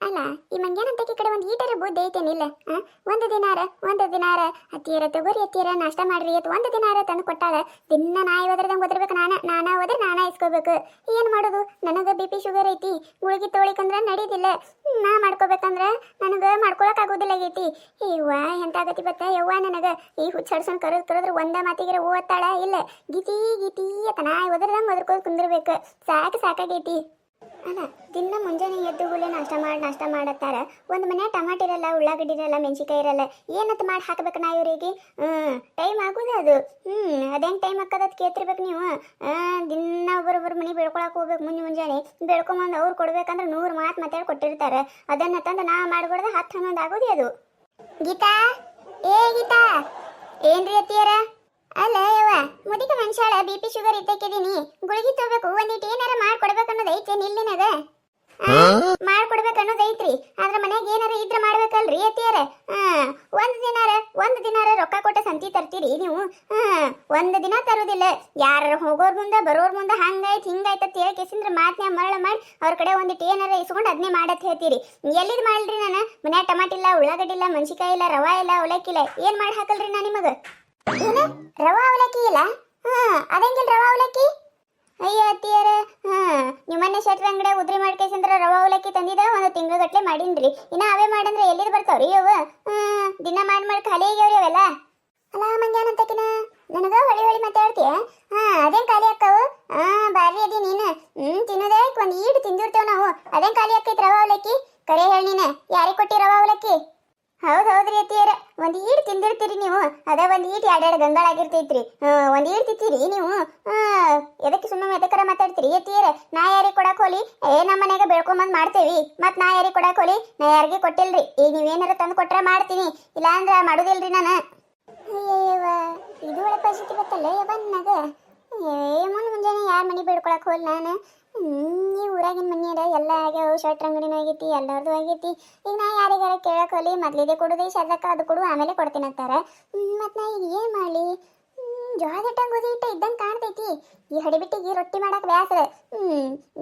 ಅಲ್ಲ, ಈ ಮಂಗ್ಯಾನಂತಕಿ ಕಡೆ ಒಂದು ಈಟರ ಬುದ್ಧಿ ಐತೇನಿಲ್ಲ? ಒಂದು ದಿನಾರ ಒಂದು ದಿನಾರ. ಅತ್ತಿಯರ ತೊಗರಿ, ಅತ್ತಿಯರ ನಾಷ್ಟ ಮಾಡ್ರಿ ಅತ್ ಒಂದು ದಿನಾರ ತಂದು ಕೊಟ್ಟಾಳ. ದಿನ ನಾಯಿ ಒದ್ರದಂಗೆ ಒದರ್ಬೇಕು, ನಾನ, ನಾನಾ ಒದ್ರ ನಾನಾ ಇಸ್ಕೋಬೇಕು. ಏನು ಮಾಡೋದು? ನನಗೆ ಬಿ ಪಿ ಶುಗರ್ ಐತಿ. ಗುಳಿಗೆ ತೊಳಿಕಂದ್ರ ನಡೀದಿಲ್ಲ. ನಾ ಮಾಡ್ಕೋಬೇಕಂದ್ರ ನನಗೆ ಮಾಡ್ಕೊಳಕ್ ಆಗೋದಿಲ್ಲ ಇವ್ವ ಎಂತ ಆಗತಿ ಬತ್ತ ಯವ್ವ, ನನಗೆ ಈ ಹುಚ್ಚಾಡ್ಸೊಂಡ್ ಕರೆದ್, ಕರೆದ್ರೆ ಒಂದ ಮಾತಿಗೆ ಓದ್ತಾಳ? ಇಲ್ಲ. ಗಿತಿ ಗಿತಿ ಅತ್ತ ನಾಯಿ ಒದ್ರದಂಗೆ ಒದರ್ಕೋದು ಕುಂದಿರ್ಬೇಕು. ಸಾಕು ಸಾಕಾಗೈತಿ. ಅಲ್ಲ ದಿನ ಮುಂಜಾನೆ ಎದ್ದು ಕೂಡಲೇ ನಾಷ್ಟ ಮಾಡಿ, ನಾಷ್ಟ ಮಾಡತ್ತಾರ. ಒಂದು ಮನೆ ಟಮಾಟ ಇರಲ್ಲ, ಉಳ್ಳಾಗಡ್ಡಿ ಇರಲ್ಲ ಮೆಣಸಿಕಾಯಿ ಇರಲ್ಲ, ಏನಂತ ಮಾಡಿ ಹಾಕ್ಬೇಕು ನಾ ಇವರಿಗೆ? ಟೈಮ್ ಆಗೋದು ಅದು. ಹ್ಞೂ ಅದೇನು ಟೈಮ್ ಹಾಕೋದತ್ ಕೇಳ್ತಿರ್ಬೇಕು ನೀವು? ದಿನ ಒಬ್ಬರೊಬ್ಬರು ಮನೆ ಬೆಳ್ಕೊಳಕ್ಕೆ ಹೋಗ್ಬೇಕು ಮುಂಜೆ ಮುಂಜಾನೆ. ಬೆಳ್ಕೊಂಬಂದು ಅವ್ರು ಕೊಡ್ಬೇಕಂದ್ರೆ ನೂರು ಮಾತು ಮಾತಾಡಿ ಕೊಟ್ಟಿರ್ತಾರೆ. ಅದನ್ನ ತಂದು ನಾ ಮಾಡ್ಕೊಡ್ದೆ ಹತ್ತು ಹನ್ನೊಂದು ಆಗೋದು ಅದು. ಗೀತಾ, ಏ ಗೀತಾ, ಏನ್ರಿ ಅತ್ತಿಯರ? ಅಲ್ಲ ಯವ್ವ ಮುದಿಕ ಮನುಷ್ಯಾಳ ಬಿ ಪಿ ಶುಗರ್ ಇದ್ದಕ್ಕಿದೀನಿ ಗುಳಿಗೆ ತಗೋಬೇಕು ಒಂದಿಟ್ಟು ಏನಾರ ಮಾಡ್ಕೊಡ್ಬೇಕು ಅನ್ನೋದು ಐತೆ ನಿಲ್ಲಿನದ ಮಾಡ್ಕೊಡ್ಬೇಕು ಅನ್ನೋದು ಐತ್ರಿ. ಆದ್ರ ಮನ್ಯಾಗ ಏನಾರ ಇದ್ರ ಮಾಡ್ಬೇಕಲ್ರಿ ಅತ್ತಿಯರ? ಆ ಒಂದ್ ದಿನಾರ ಒಂದ್ ದಿನಾರ ರೊಕ್ಕ ಕೊಟ್ಟ ಸಂತಿ ತರ್ತೀರಿ ನೀವು. ಒಂದ್ ದಿನ ತರೋದಿಲ್ಲ. ಯಾರ ಹೋಗೋರ್ ಮುಂದ ಬರೋರ್ ಮುಂದ ಹಂಗಾಯ್ತು ಹಿಂಗಾಯ್ತು ಅಂತ ಹೇಳಿ ಕೇಸಿಂದ್ರ ಮಾತ್ನ ಮರಳ ಮಾಡಿ ಅವ್ರ ಕಡೆ ಒಂದಿಟ್ಟು ಏನಾರ ಇಸ್ಕೊಂಡು ಅದನ್ನೇ ಮಾಡತ್ ಹೇಳ್ತೀರಿ. ಎಲ್ಲಿದ್ ಮಾಡ್ರಿ ನಾನು? ಮನ್ಯಾಗ ಟಮಾಟ ಇಲ್ಲ ಉಳ್ಳಾಗಡ್ಡಿ ಇಲ್ಲ ಮೆಣಸಿಕಾಯಿ ಇಲ್ಲ ರವಾ ಇಲ್ಲ ಅವಲಕ್ಕಿ ಇಲ್ಲ. ಏನ್ ಮಾಡಿ ಹಾಕಲ್ರಿ ನಾ ನಿಮಗ? ಏನ? ರವಾ ಅವಲಕ್ಕಿ ಇಲ್ಲ? ಹಾಂ ಅದಂಗಿಲ್ಲ ರವಾ ಅವಲಕ್ಕಿ? ಅಯ್ಯೋ ಅತ್ತಿಯರ, ಹಾಂ ನಿಮ್ಮನ್ನ ಮನೆ ಶೆಟ್ರ ಅಂಗಡಿ ಉದ್ರಿ ಮಾಡ್ಕೇಸಂದ್ರ ರವಾ ಅವಲಕ್ಕಿ ತಂದಿದ, ಒಂದು ತಿಂಗಳ ಗಟ್ಲೆ ಮಾಡೀನ್ರಿ. ಇನ್ನ ಅವೇ ಮಾಡಂದ್ರೆ ಎಲ್ಲಿದ್ ಬರ್ತಾವ್ರಿ ಅವ ಹಾ ದಿನ ಮಾಡಿ ಮಾಡಿ ಖಾಲಿ ಆಗ್ಯಾವ್ರಿ ಅವೆಲ್ಲ? ಅಲ್ಲ ಮಂಗ್ಯಾನಂತಕಿನ ನನಗ ಹೊಳಿ ಹೊಳಿ ಮಾತಾಡ್ತೀಯ ಹಾ? ಅದೇನ್ ಖಾಲಿ ಅಕ್ಕವು ಹಾ ಬಾರಿ ಅದಿ ನೀನು. ಹ್ಮ್, ತಿನ್ನೋದೇ ಒಂದ್ ಈಡ್ ತಿಂದಿರ್ತೇವ್ ನಾವು. ಅದೇನ್ ಖಾಲಿ ಅಕ್ಕೈತಿ ರವಾ ಅವಲಕ್ಕಿ? ಕರೆ ಹೇಳ ನೀನು, ಯಾರಿಗೆ ಕೊಟ್ಟಿ ರವಾ ಅವಲಕ್ಕಿ? ಹೌದ್ ಹೌದ್ರಿ ಅತ್ತಿಯರ. ಒಂದ್ ಈಟ್ ತಿಂದಿರ್ತೀರಿ ನೀವು. ಅದ ಒಂದ್ ಈಟ್ ಎರಡೆರಡು ಗಂಗಾಳಾಗಿರ್ತೈತ್ರಿ ಹ್ಮ್, ಒಂದ್ ಈಟ್ ತಿಂತೀರಿ ನೀವು. ಎದಕ್ಕೆ ಸುಮ್ಮನೆ ಎದಕ್ಕರ ಮಾತಾಡ್ತೀರಿ ಅತ್ತಿಯರ? ನಾ ಯಾರಿಗೆ ಕೊಡಕ್ ಹೋಲಿ? ಏ ನಮ್ಮ ಮನೆಗೆ ಬೆಳ್ಕೊಂಬಂದ್ ಮಾಡ್ತೇವಿ. ಮತ್ ನಾ ಯಾರಿಗೆ ಕೊಡಕ್ ಹೋಲಿ? ನಾ ಯಾರಿಗೆ ಕೊಟ್ಟಿಲ್ರಿ. ಈಗ ನೀವೇನಾರ ತಂದು ಕೊಟ್ರ ಮಾಡ್ತೀನಿ. ಇಲ್ಲಾಂದ್ರ ಮಾಡುದಿಲ್ರಿ ನಾನು. ಇದು ಒಳ್ಳೆ ಪರಿಸ್ಥಿತಿ ಗೊತ್ತಲ್ಲ ಯವ್ವ ನನಗ? ಏ ಮುಂಜಾನೆ ಯಾರ ಮನೆ ಬೇಡ್ಕೊಳಕ್ ಹೋಲ್ ನಾನು? ಈ ಊರಾಗಿನ ಮನೆಯರ ಎಲ್ಲ ಆಗ್ಯಾವ, ಶರ್ಟ್ ಅಂಗಡಿನೂ ಆಗೈತಿ, ಎಲ್ಲರದು ಆಗೈತಿ. ಈಗ ನಾ ಯಾರಿಗಾರ ಕೇಳಕ್ಕೆ ಹೋಲಿ ಮೊದ್ಲಿದೆ ಕೊಡುದು ಸದ್ಯಕ್ಕೆ ಅದು ಕೊಡು, ಆಮೇಲೆ ಕೊಡ್ತೀನಿ ಅಂತಾರೆ. ಮತ್ತು ನಾ ಈಗ ಏನು ಮಾಡಲಿ? ಜೋಳದ ಹಿಟ್ಟ ಗೋಧಿ ಹಿಟ್ಟ ಇದ್ದಂಗೆ ಕಾಣ್ತೈತಿ. ಈ ಹಡಿಬಿಟ್ಟಿಗೆ ರೊಟ್ಟಿ ಮಾಡಕ್ಕೆ ಬ್ಯಾಸರ ಹ್ಞೂ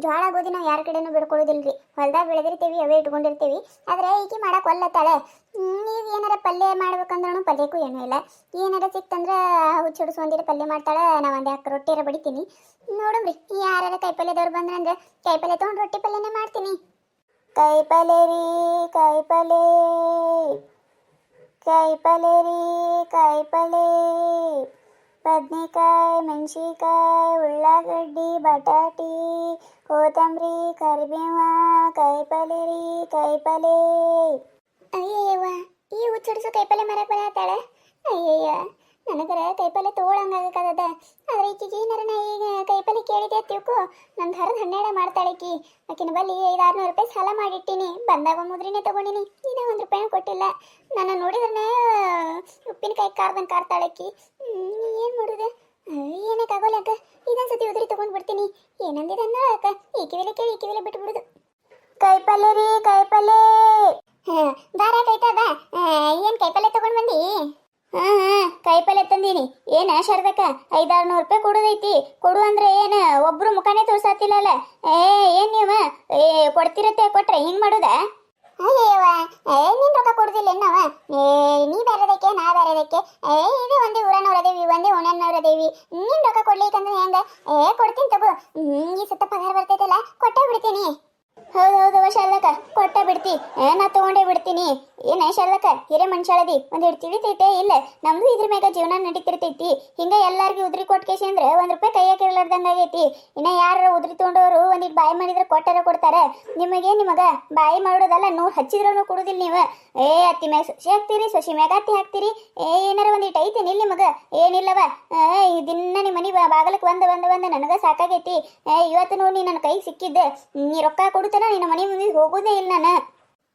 ಜೋಳ ಗೋಧಿ ನಾವು ಯಾರ ಕಡೆನೂ ಬಿಡ್ಕೊಳ್ಳೋದಿಲ್ರಿ ಹೊಲ್ದಾಗ ಬೆಳೆದಿರ್ತೀವಿ, ಅವೇ ಇಟ್ಕೊಂಡಿರ್ತೀವಿ. ಆದರೆ ಈಕೆ ಮಾಡಕ್ಕೆ ಒಲ್ಲತ್ತಾಳೆ. ನೀವು ಏನಾರ ಪಲ್ಯ ಮಾಡ್ಬೇಕಂದ್ರೂ ಪಲ್ಯಕ್ಕೂ ಏನೂ ಇಲ್ಲ. ಏನಾರ ಸಿಕ್ತಂದ್ರೆ ಹುಚ್ಚಿಡಿಸ್ ಪಲ್ಯ ಮಾಡ್ತಾಳೆ ನಾ ಒಂದು ಯಾಕೆ ರೊಟ್ಟಿರ ಬಡಿತೀನಿ. ನೋಡಮ್ರಿ ಯಾರ ಕೈಪಲ್ಯದವ್ರು ಬಂದ್ರಂದ್ರೆ ಕೈಪಲ್ಯ ತೊಗೊಂಡು ರೊಟ್ಟಿ ಪಲ್ಯನೇ ಮಾಡ್ತೀನಿ. ಕೈಪಲ್ಯ ರೀ, ಕೈಪಲ್ಯ ಕಾಯಿಪಲ್ಲೆ ರೀ ಕಾಯಿಪಲ್ಲೆ ಬದ್ನೆಕಾಯಿ, ಮೆಣಸಿಕಾಯಿ, ಉಳ್ಳಾಗಡ್ಡಿ, ಬಟಾಟಿ, ಕೊತ್ತಂಬರಿ, ಕರಿಬೇವ ಕಾಯಿಪಲ್ಲೆ ರೀ ಕಾಯಿಪಲ್ಲೆ ಅಯ್ಯಯ್ಯವ್ವ, ಈ ಹುಚ್ಚಿಡಿಸೋ ಕೈಪಲ್ಲೆ ಮರಕ್ಕೆ ಬರತ್ತಾಳೆ ಅಯ್ಯಯ್ಯ. ನನಗರ ಕೈಪಲ್ಲೆ ತಗೊಳಂಗಾಗದ ಆದ್ರೆ ಈಕಿಗೆ ಏನಾರ ನಾ ಈಗ ಕೈಪಲ್ಲೆ ಕೇಳಿದೆ ತಿಳ್ಕೊ ನನ್ನ ಹರದ ಹನ್ನೆರಡು ಮಾಡ್ತಾಳೆ ಈಕಿ. ಆಕಿನ ಬಲ್ಲಿ ಐದು ಆರುನೂರು ರೂಪಾಯಿ ಸಾಲ ಮಾಡಿಟ್ಟಿನಿ. ಬಂದಾಗ ಮುದ್ರಿನೇ ತಗೊಂಡಿನಿ. ಇನ್ನೂ ಒಂದು ರೂಪಾಯಿನೂ ಕೊಟ್ಟಿಲ್ಲ. ನನ್ನ ನೋಡಿದ್ರೆ ಉಪ್ಪಿನಕಾಯಿ ಕಾರ್ದಂಗೆ ಕಾರ್ತಾಳೆ ಆಕಿ ಏನು ಮಾಡುದು? ಏನಕ್ಕಾಗೋಲ್ಲ ಅಕ್ಕ. ಇದೊಂದು ಸತಿ ಉದುರಿ ತಗೊಂಡು ಬಿಡ್ತೀನಿ. ಏನಂದಿದೆ ಅಂದ ಅಕ್ಕ. ಈ ಕಿವಿಲೆ ಕೇಳಿ ಈ ಕಿವಿಲೆ ಬಿಟ್ಟು ಬಿಡುದು ಕೈಪಲ್ಲೆ ರೀ, ಕೈಪಲ್ಲೆ. ಹಾಂ ದಾರ ಕೈತದ ಏನು ಕೈಪಲ್ಲೆ ತಗೊಂಡು ಬಂದಿ? ಹಾ ಹಾ ಕಾಯಿಪಲ್ಲೆ ತಂದೀನಿ. ಏನ ಶಾರದಕ್ಕ ಐದಾರು ನೂರು ರೂಪಾಯಿ ಕೊಡೋದೈತಿ. ಕೊಡು ಅಂದ್ರೆ ಏನ, ಒಬ್ರು ಮುಖಾನೇ ತೋರ್ಸಾತಿಲ್ಲಲ್ಲ. ಏ, ಏನ್ ನೀವ? ಏ, ಕೊಡ್ತಿರತ್ತೆ, ಕೊಟ್ರೆ ಹಿಂಗ್ ಮಾಡುದ? ಅಯ್ಯವ್ವ ಏ, ನೀನ್ ರೊಕ್ಕ ಕೊಡುದಿಲ್ಲ ಏನವ ಏ, ನೀ ಬೇರೆದಕ್ಕೆ, ನಾ ಬೇರೆದಕ್ಕೆ. ಏ, ಇದು ಒಂದೇ ಊರನ್ನವರದೇವಿ ಒಂದೇ ಓಣನ್ನವರದೇವಿ ನೀನ್ ರೊಕ್ಕ ಕೊಡ್ಲಿಕ್ಕಂದ್ರೆ ಹೆಂಗ? ಏ, ಕೊಡ್ತೀನಿ ತಗೋ. ಈ ಸತ್ತ ಪಗಾರ ಬರ್ತೈತಲ್ಲ, ಕೊಟ್ಟೇ ಬಿಡ್ತೀನಿ. ಹೌದು ಶಾಲಕ ಕೊಟ್ಟ ಬಿಡ್ತಿ. ನಾ ತಗೊಂಡೇ ಬಿಡ್ತೀನಿ. ಏನ ಶಾಲಕ ಹಿರೇ ಮನುಷ್ಯಾಳದಿ ಒಂದ್ ಹಿಡ್ ತಿಳಿತೈತೆ? ಇಲ್ಲ. ನಮ್ದು ಇದ್ರ ಮ್ಯಾಗ ಜೀವನ ನಡೀತಿರ್ತೈತಿ. ಹಿಂಗ ಎಲ್ಲಾರ್ಗಿ ಉದ್ರಿ ಕೊಟ್ಕೇಶಿ ಅಂದ್ರ ಒಂದ್ ರೂಪಾಯಿ ಕೈಯಾಗ ಇರ್ಲಾರ್ದಂಗ ಆಗೈತಿ ಇನ್ನ ಯಾರ ಉದ್ರಿ ತಗೊಂಡವರು ಒಂದಿಟ್ ಬಾಯಿ ಮಾಡಿದ್ರೆ ಕೊಟ್ಟಾರ ಕೊಡ್ತಾರ. ನಿಮಗೆ ನಿಮಗ ಬಾಯಿ ಮಾಡೋದಲ್ಲ, ನೂರ್ ಹಚ್ಚಿದ್ರೂ ಕೊಡುದಿಲ್ಲ ನೀವು. ಏ, ಅತ್ತಿ ಮ್ಯಾಗ ಸೊಸಿ ಹಾಕ್ತೀರಿ, ಸೊಸಿ ಮ್ಯಾಗ ಅತ್ತಿ ಹಾಕ್ತೀರಿ. ಏ, ಏನಾರ ಒಂದಿಟ್ ಐತಿ ನಿಲ್ ನಿಮಗ. ಏನಿಲ್ಲವ. ದಿನ ನಿಮ್ಮ ಮನಿ ಬಾಗಲಕ್ ಬಂದ ಬಂದ ಬಂದ ನನಗ ಸಾಕಾಗೈತಿ. ಏ ಇವತ್ತು ನೋಡಿ ನನ್ನ ಕೈ ಸಿಕ್ಕಿದ್ದೆ. ನೀ ರೊಕ್ಕ ಕೊಡುತ್ತಾನ ನಿನ್ನ ಮನೆ ಮುಂದೆ ಹೋಗೋದೇ ಇಲ್ಲ ನಾನು.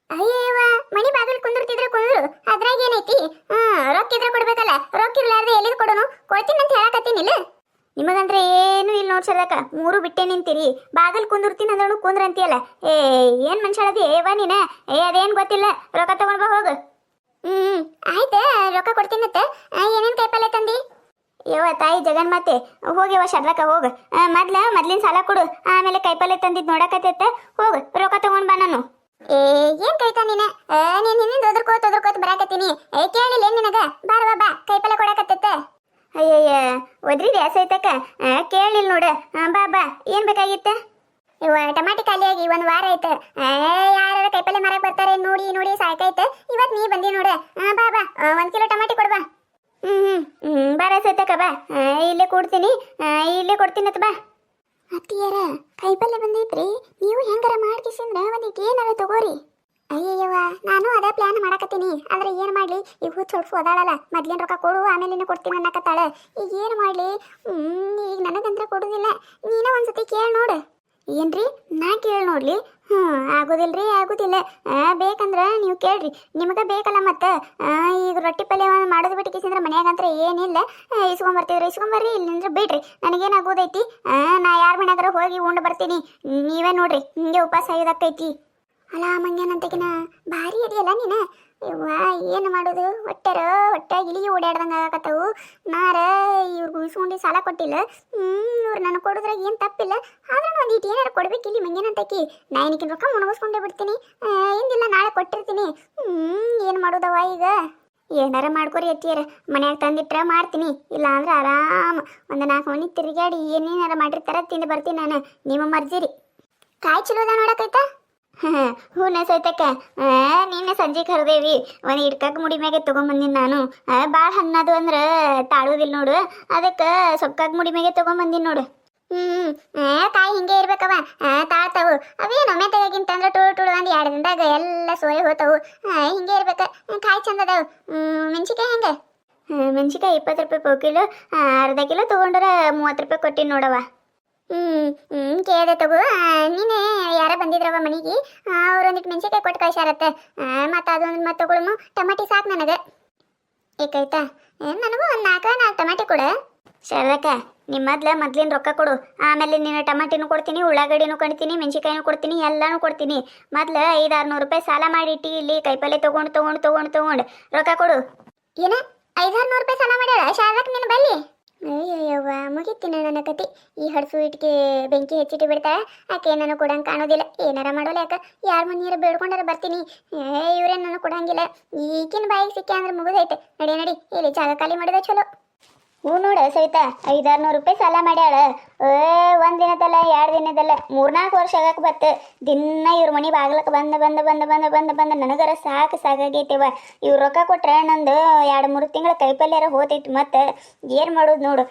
ಅಯ್ಯವ್ವ ಮನಿ ಬಾಗಿಲು ಕುಂದಿರ್ತಿದ್ರೆ ಕುಂದ್ರು ಅದ್ರಾಗ ಏನೈತಿ? ಹಾ ರೊಕ್ಕ ಇದ್ರೆ ಕೊಡ್ಬೇಕಲ್ಲ ರೊಕ್ಕ ಇರ್ಲಾರ್ದೆ ಎಲ್ಲಿದ್ ಕೊಡೋನು? ಕೊಡ್ತೀನಿ ಅಂತ ಹೇಳಕತ್ತೀನಿಲ್ಲ ನಿಮಗಂದ್ರೆ ಏನು ಇಲ್ಲಿ ಇಲ್ಲ ನೋಡ್ಸದಕ್ಕ ಮೂರು ಬಿಟ್ಟೆ ನಿಂತೀರಿ. ಬಾಗಲ್ ಕುಂದಿರ್ತೀನಿ ಅಂದ್ರೂ ಕುಂದ್ರ ಅಂತೀಯಲ್ಲ. ಏ ಏನ್ ಮನುಷ್ಯಳದಿ ಏವ ನೀನ. ಏ ಅದೇನ್ ಗೊತ್ತಿಲ್ಲ. ರೊಕ್ಕ ತಗೊಂಡ್ ಬಾ ಹೋಗು. ಹ್ಮ್ ಆಯ್ತ ರೊಕ್ಕ ಕೊಡ್ತೀನತ್ತ ಏನೇನ್ ಕೈಪಲ್ಲೆ ತಂದಿ? ಯವ್ವ ತಾಯಿ ಜಗನ್ಮಾತೆ ಹೋಗ್ಯವ ಶರ್ಲಕ ಹೋಗ. ಮೊದ್ಲ ಮೊದ್ಲಿನ ಸಾಲ ಕೊಡು. ಆಮೇಲೆ ಕೈಪಲ್ಲೆ ತಂದಿದ್ ನೋಡಕತ್ತೈತೆ. ಹೋಗು ರೊಕ್ಕ ತಗೊಂಡ್ ಬಾ ನಾನು. ಏ ಏನ್ ಕೈತಾ ನೀನ? ನೀನ್ ಹಿಂದಿಂದ ಒದರ್ಕೋತ ಒದರ್ಕೋತ ಬರಾಕತ್ತೀನಿ. ಏ ಕೇಳಿಲ್ಲ ಏನ್ ನಿನಗ? ಬಾರ ಬಾ. ಕೈಪಲ್ಲೆ ಕೊಡಕತ್ತೈತೆ. ಅಯ್ಯಯ್ಯ ಒದ್ರಿ ವ್ಯಾಸ ಐತಕ್ಕ ಕೇಳಿಲ್ಲ ನೋಡ. ಬಾ ಬಾ. ಏನ್ ಬೇಕಾಗಿತ್ತ? ಇವ ಟಮಾಟಿ ಖಾಲಿಯಾಗಿ ಒಂದ್ ವಾರ ಆಯ್ತು. ಯಾರ ಕೈಪಲ್ಲೆ ಮಾರಕ್ ಬರ್ತಾರೆ ನೋಡಿ ನೋಡಿ ಸಾಕೈತೆ ಇವತ್ ನೀ ಬಂದಿ ನೋಡ. ಬಾ ಬಾ. ಒಂದ್ ಕಿಲೋ ಟಮಾಟಿ ಕೊಡ್ಬಾ. ಹ್ಮ್ ಹ್ಮ್ ಬಾರ ಸೈತಕ್ಕ, ಬಾ. ಇಲ್ಲೇ ಕೊಡ್ತೀನಿ. ಇಲ್ಲೇ ಕೊಡ್ತೀನಿ ಅತ್ ಬಾ. ಅತ್ತಿಯರ ಕೈಪಲ್ಲೆ ಬಂದೈತ್ರಿ. ನೀವು ಹೆಂಗಾರ ಮಾಡ್ಕಿಸಿಂದ್ರ ಒಂದಿಟ್ಟು ಏನಾರ ತಗೋರಿ. ಅಯ್ಯಯ್ಯವ್ವ, ನಾನು ಅದೇ ಪ್ಲಾನ್ ಮಾಡಕತ್ತೀನಿ. ಆದ್ರೆ ಏನ್ ಮಾಡ್ಲಿ? ಈಗ ಸ್ವಲ್ಪ ಹೊಡ್ಸು ಮೊದ್ಲಿನ ರೊಕ್ಕ ಕೊಡು, ಆಮೇಲೆ ಕೊಡ್ತೀನಿ ಅನ್ನಕತ್ತಾಳೆ. ಈಗ ಏನ್ ಮಾಡ್ಲಿ? ಈಗ ನನಗಂತ್ರ ಕೊಡುದಿಲ್ಲ. ನೀನ ಒಂದ್ಸತಿ ಕೇಳಿ ನೋಡು. ಏನ್ರಿ? ನಾ ಕೇಳಿ ನೋಡ್ಲಿ. ಹ್ಮ್ ಆಗೋದಿಲ್ರಿ ಆಗೋದಿಲ್ಲ. ಬೇಕಂದ್ರ ನೀವು ಕೇಳ್ರಿ. ನಿಮಗೆ ಬೇಕಲ್ಲ ಮತ್ತೆ? ಈಗ ರೊಟ್ಟಿ ಪಲ್ಯ ಮಾಡೋದು ಬಿಟ್ಟು ಕಿಸಿಂದ್ರ ಮನ್ಯಾಗಂತ್ರ ಏನಿಲ್ಲ. ಆ, ಇಸ್ಕೊಂಬರ್ತಿದ್ರಿ ಇಸ್ಕೊಂಬರ್ರಿ ಇಲ್ಲಿಂದ್ರೆ ಬಿಡ್ರಿ. ನನಗೇನಾಗೋದೈತಿ? ನಾ ಯಾರ ಮನ್ಯಾಗಾರ ಹೋಗಿ ಉಂಡು ಬರ್ತೀನಿ. ನೀವೇ ನೋಡ್ರಿ ಹಿಂಗೆ ಉಪವಾಸ ಆಗೋದಕ್ಕೈತಿ ಅಲ್ಲ ಮಂಗ್ಯಾನಂತಕಿನ ಭಾರಿ ಇದೆಯಲ್ಲ ನೀನ? ಯವ್ವ, ಏನು ಮಾಡೋದು? ಹೊಟ್ಟೆರ? ಹೊಟ್ಟೆ ಇಲಿಗೆ ಓಡಾಡ್ದಂಗೆ ಆಗಕತ್ತವು. ನಾರ ಇವ್ರಿಗೆ ಉಳಿಸ್ಕೊಂಡು ಸಾಲ ಕೊಟ್ಟಿಲ್ಲ. ಇವ್ರು ನನಗೆ ಕೊಡೋದ್ರಾಗ ಏನು ತಪ್ಪಿಲ್ಲ. ಆದ್ರೆ ಒಂದು ಇಟ್ಟು ಏನಾರು ಕೊಡ್ಬೇಕು ಇಲ್ಲಿ ಮಂಗ್ಯಾನಂತಕಿ. ನಾ ಏನಕ್ಕಿನ ರೊಕ್ಕ ಮುಣಗಿಸ್ಕೊಂಡೇ ಬಿಡ್ತೀನಿ. ಇಂದಿಲ್ಲ ನಾಳೆ ಕೊಟ್ಟಿರ್ತೀನಿ. ಏನು ಮಾಡೋದವ ಈಗ? ಏನಾರ ಮಾಡ್ಕೊರಿ ಎತ್ತಿಯರ ಮನ್ಯಾಗ ತಂದಿಟ್ರ ಮಾಡ್ತೀನಿ. ಇಲ್ಲ ಅಂದ್ರೆ ಆರಾಮ್. ಒಂದು ನಾಲ್ಕು ಮನೆ ತಿರುಗಾಡಿ ಏನೇನಾರ ಮಾಡಿರ್ತಾರ ತಿಂದು ಬರ್ತೀನಿ ನಾನು. ನಿಮ್ಮ ಮರ್ಜಿರಿ. ಕಾಯಿ ಚಲೋ ಅದ ನೋಡಕೈತಾ ಹೂನ ಸೈತಕ್ಕ ನಿನ್ನೆ ಸಂಜೆ ಕರ್ದೇವಿ ಒಂದು ಹಿಡ್ಕಕ್ಕೆ ಮುಡಿ ಮ್ಯಾಗೆ ತೊಗೊಂಬಂದಿನಿ ನಾನು ಭಾಳ ಹಣ್ಣದು ಅಂದ್ರೆ ತಾಳೋದಿಲ್ಲ ನೋಡು ಅದಕ್ಕೆ ಸೊಕ್ಕಾಗ್ ಮುಡಿ ಮ್ಯಾಗೆ ತೊಗೊಂಬಂದಿನಿ ನೋಡು ಹ್ಞೂ ಕಾಯಿ ಹಿಂಗೆ ಇರ್ಬೇಕವ ತಾಳ್ತಾವು ಅವೇನು ನಮ್ಮ ಅಂದ್ರೆ ಟುಳು ಟುಳು ಒಂದು ಎರಡು ದಿನದಾಗ ಎಲ್ಲ ಸೋಯ ಹೋತಾವು ಹಿಂಗೆ ಇರ್ಬೇಕು ಕಾಯಿ ಚಂದ ಅದಾವು ಮೆಣಸಿಕಾಯಿ ಹೆಂಗೆ ಮೆಣಸಿಕಾಯಿ ಇಪ್ಪತ್ತು ರೂಪಾಯಿ ಪಾವು ಕಿಲೋ ಅರ್ಧ ಕಿಲೋ ತೊಗೊಂಡ್ರೆ ಮೂವತ್ತು ರೂಪಾಯಿ ಕೊಟ್ಟಿನಿ ನೋಡವ ಹ್ಮ್ ಹ್ಮ್ ಕೇಳ್ದೆ ತಗೋ. ನೀನೇ ಯಾರ ಬಂದಿದ್ರವ ಮನೆಗೆ? ಅವ್ರು ಒಂದಿಟ್ಟು ಮೆಣಸಿಕಾಯಿ ಕೊಟ್ಟು ಕಳ್ಸಾರತ್ತೆ ಮತ್ತು ಅದೊಂದು ಮತ್ತೆ ತಗೊಳಮು. ಟಮಾಟಿ ಸಾಕು ನನಗೆ. ಏಕಾಯ್ತಾ? ಏ, ನನಗೂ ಒಂದು ನಾಲ್ಕು ನಾಲ್ಕು ಟಮಾಟಿ ಕೊಡು. ಶಾರದಕ್ಕ ನಿಮ್ಮ ಮೊದ್ಲ ಮೊದ್ಲಿನ ರೊಕ್ಕ ಕೊಡು. ಆಮೇಲೆ ನೀನು ಟಮಾಟಿನೂ ಕೊಡ್ತೀನಿ ಉಳ್ಳಾಗಡ್ಡಿನೂ ಕೊಡ್ತೀನಿ ಮೆಣಸಿಕಾಯಿನೂ ಕೊಡ್ತೀನಿ ಎಲ್ಲಾನು ಕೊಡ್ತೀನಿ. ಮೊದ್ಲ ಐದು ಆರ್ನೂರು ರೂಪಾಯಿ ಸಾಲ ಮಾಡಿಟ್ಟಿ ಇಲ್ಲಿ ಕೈಪಲ್ಲೆ ತಗೊಂಡು ತಗೊಂಡು ತಗೊಂಡು ತಗೊಂಡು. ರೊಕ್ಕ ಕೊಡು. ಏನ? ಐದಾರು ನೂರು ರೂಪಾಯಿ ಸಾಲ ಮಾಡ್ಯಾಳ? ಶಾರದಕ್ಕೆ ನಿನ್ನ ಬಲ್ಲಿ? ಅಯ್ಯಯ್ಯವ್ವ ಮುಗಿತೀನಿ ನನ್ನ ಕತಿ. ಈ ಹಡಸು ಇಟ್ಗೆ ಬೆಂಕಿ ಹೆಚ್ಚಿಟ್ಟು ಬಿಡ್ತಾಳೆ, ಆಕೆ ನಾನು ಕೊಡಂಗೆ ಕಾಣೋದಿಲ್ಲ. ಏನಾರ ಮಾಡೋಲ್ಲ ಯಾರ್ ಯಾರ ಮನೆಯರ ಬೇಡ್ಕೊಂಡಾರ ಬರ್ತೀನಿ. ಏ ಇವ್ರೇನು ನಾನು ಕೊಡಂಗಿಲ್ಲ. ಈಗಿನ ಬಾಯಿಗೆ ಸಿಕ್ಕಿ ಅಂದ್ರೆ ಮುಗಿದೈತೆ. ನಡಿ ನಡಿ, ಇಲ್ಲಿ ಜಾಗ ಖಾಲಿ ಮಾಡಿದ ಚಲೋ. ಹ್ಞೂ ನೋಡ ಸವಿತಾ, ಐದಾರ್ನೂರು ರೂಪಾಯಿ ಸಾಲ ಮಾಡ್ಯಾಳ. ಏ, ಒಂದು ದಿನದಲ್ಲ, ಎರಡು ದಿನದಲ್ಲ, ಮೂರ್ನಾಲ್ಕು ವರ್ಷ ಆಗಕ್ಕೆ ಬತ್ತು. ದಿನ ಇವ್ರ ಮನೆ ಬಾಗ್ಲಕ್ಕೆ ಬಂದು ಬಂದು ಬಂದು ಬಂದು ಬಂದು ಬಂದು, ನನಗರ ಸಾಕು ಸಾಕಾಗೈತಿವ ಇವ್ರು ರೊಕ್ಕ ಕೊಟ್ರೆ ನಂದು ಎರಡು, ಮೂರು ತಿಂಗಳ ಕೈಪಲ್ಯಾರ ಹೋತೈತಿ ಮತ್ತೆ ಏನು ಮಾಡೋದು ನೋಡು.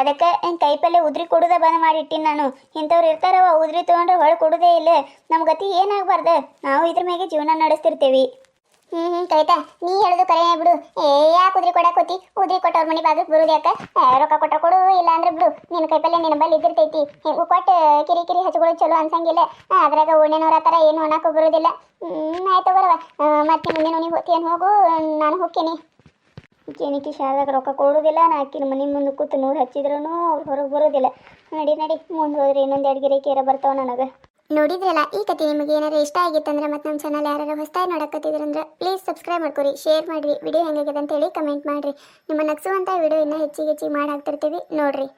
ಅದಕ್ಕೆ ಕೈಪಲ್ಯ ಉದ್ರಿ ಕೊಡೋದ ಬಂದ್ ಮಾಡಿಟ್ಟಿನಿ ನಾನು. ಇಂಥವ್ರು ಇರ್ತಾರವ ಉದ್ರಿ ತೊಗೊಂಡ್ರೆ ಹೊಳೆ ಕೊಡೋದೇ ಇಲ್ಲ. ನಮ್ಮ ಗತಿ ಏನಾಗಬಾರ್ದು ನಾವು ಇದ್ರ ಮ್ಯಾಗೆ ಜೀವನ ನಡೆಸ್ತಿರ್ತೀವಿ. ಹ್ಮ್ ಹ್ಮ್, ಕವಿತಾ, ನೀ ಹೇಳುದು ಕರೆ ಬಿಡು ಏ, ಯಾ ಕುದ್ರಿ ಕೊಡಕ್ ಹೋತಿ ಉದ್ರಿ ಕೊಟ್ಟವ್ರ ಮನೆ ಬಾಗಿಲು ಬರುದ ಯಾಕ? ರೊಕ್ಕ ಕೊಟ್ಟ ಕೊಡು, ಇಲ್ಲ ಅಂದ್ರೆ ಬಿಡು. ನಿನ್ನ ಕೈಪಲ್ಲೆ ನಿನ್ನ ಬಲ್ಲಿ ಇದ್ದಿರ್ತೈತಿ. ಹೆಂಗು ಕೊಟ್ಟು ಕಿರಿ ಕಿರಿ ಹಚ್ಚಗಳು ಚಲೋ ಅನ್ಸಂಗಿಲ್ಲ. ಅದ್ರಾಗ ಓಣೆನವ್ರ ಥರ ಏನು ಒಣಕ್ಕೂ ಬರೋದಿಲ್ಲ ಹ್ಮ್, ಆಯ್ತು ಬರವ ಮತ್ತೆ ಮುಂದಿನ ಮನೆಗೆ ಹೋಗ್ತೀನಿ ಹೋಗು. ನಾನು ಹೋಗ್ತೀನಿ. ಕೇಣಿಕಿ ಶಾಲೆಗೆ ರೊಕ್ಕ ಕೊಡುದಿಲ್ಲ. ನಾ ಆಕಿನ ಮನೆ ಮುಂದೆ ಕೂತು ನೂರು ಹಚ್ಚಿದ್ರೂ ಹೊರಗೆ ಬರೋದಿಲ್ಲ. ನಡಿ ನಡಿ, ಮುಂದೆ ಹೋದ್ರೆ ಇನ್ನೊಂದು ಎರಡು ಗಿರಿ ಕೇರ ಬರ್ತಾವ ನನಗೆ. ನೋಡಿದ್ರಲ್ಲ, ಈ ಕತೆ ನಿಮಗೆ ಏನಾರ ಇಷ್ಟ ಆಗಿತ್ತಂದ್ರೆ ಮತ್ತೆ ನಮ್ಮ ಚಾನಲ್ ಯಾರು ಹೊಸದಾಗಿ ನೋಡಕತ್ತಿದ್ರಂದ್ರೆ ಪ್ಲೀಸ್ ಸಬ್ಸ್ಕ್ರೈಬ್ ಮಾಡ್ಕೊರಿ ಶೇರ್ ಮಾಡಿರಿ ವಿಡಿಯೋ ಹೆಂಗಾಗಿದೆ ಅಂತೇಳಿ ಕಮೆಂಟ್ ಮಾಡಿರಿ. ನಿಮ್ಮ ನಗಿಸುವಂಥ ವಿಡಿಯೋ ಇನ್ನೂ ಹೆಚ್ಚಿಗೆ ಹೆಚ್ಚಿಗೆ ಮಾಡಿ ಹಾಕ್ತಿರ್ತೀವಿ ನೋಡ್ರಿ.